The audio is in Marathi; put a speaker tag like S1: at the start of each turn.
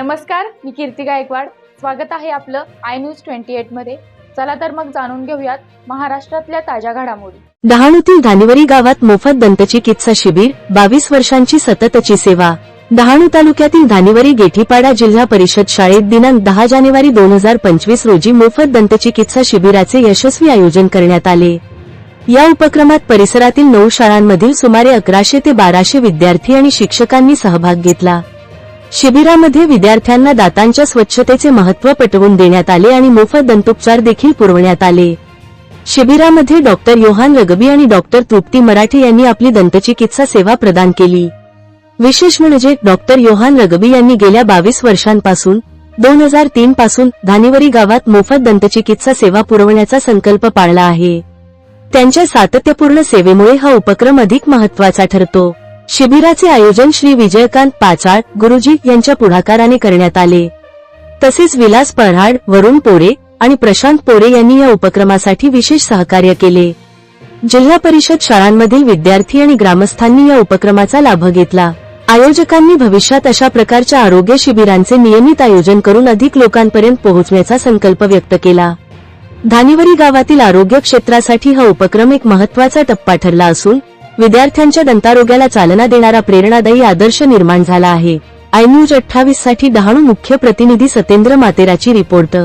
S1: नमस्कार मी कीर्ती गायकवाड. स्वागत आहे आपलं आय न्यूज ट्वेंटी एटमध्ये. चला तर मग जाणून घेऊयात महाराष्ट्रातल्या ताज्या घडामोडी.
S2: डहाणूतील धानिवरी गावात मोफत दंतचिकित्सा शिबिर बावीस वर्षांची सततची सेवा. डहाणू तालुक्यातील धानिवरी गेठीपाडा जिल्हा परिषद शाळेत दिनांक दहा जानेवारी दोन हजार पंचवीस रोजी मोफत दंतचिकित्सा शिबिराचे यशस्वी आयोजन करण्यात आले. या उपक्रमात परिसरातील नऊ शाळांमधील सुमारे अकराशे ते बाराशे विद्यार्थी आणि शिक्षकांनी सहभाग घेतला. शिबिरामध्ये विद्यार्थ्यांना दातांच्या स्वच्छतेचे महत्त्व पटवून देण्यात आले आणि मोफत दंतोपचार देखील पुरवण्यात आले. शिबिरामध्ये डॉक्टर योहान रगबी आणि डॉक्टर तृप्ती मराठे यांनी आपली दंतचिकित्सा सेवा प्रदान केली. विशेष म्हणजे डॉक्टर योहान रगबी यांनी गेल्या बावीस वर्षांपासून दोन हजार तीन पासून धानेवरी गावात मोफत दंतचिकित्सा सेवा पुरवण्याचा संकल्प पाळला आहे. त्यांच्या सातत्यपूर्ण सेवेमुळे हा उपक्रम अधिक महत्त्वाचा ठरतो. शिबिराचे आयोजन श्री विजयकांत पाचाळ गुरुजी यांच्या पुढाकाराने करण्यात आले. तसेच विलास पऱ्हाड वरुण पोरे आणि प्रशांत पोरे यांनी या उपक्रमासाठी विशेष सहकार्य केले. जिल्हा परिषद शाळांमधील विद्यार्थी आणि ग्रामस्थांनी या उपक्रमाचा लाभ घेतला. आयोजकांनी भविष्यात अशा प्रकारच्या आरोग्य शिबिरांचे नियमित आयोजन करून अधिक लोकांपर्यंत पोहोचण्याचा संकल्प व्यक्त केला. धानिवरी गावातील आरोग्य क्षेत्रासाठी हा उपक्रम एक महत्त्वाचा टप्पा ठरला असून विद्यार्थ्यांच्या दंतारोग्याला चालना देणारा प्रेरणादायी आदर्श निर्माण झाला आहे. आय न्यूज अठ्ठावीससाठी डहाणू मुख्य प्रतिनिधी सतेंद्र मातेराची रिपोर्ट.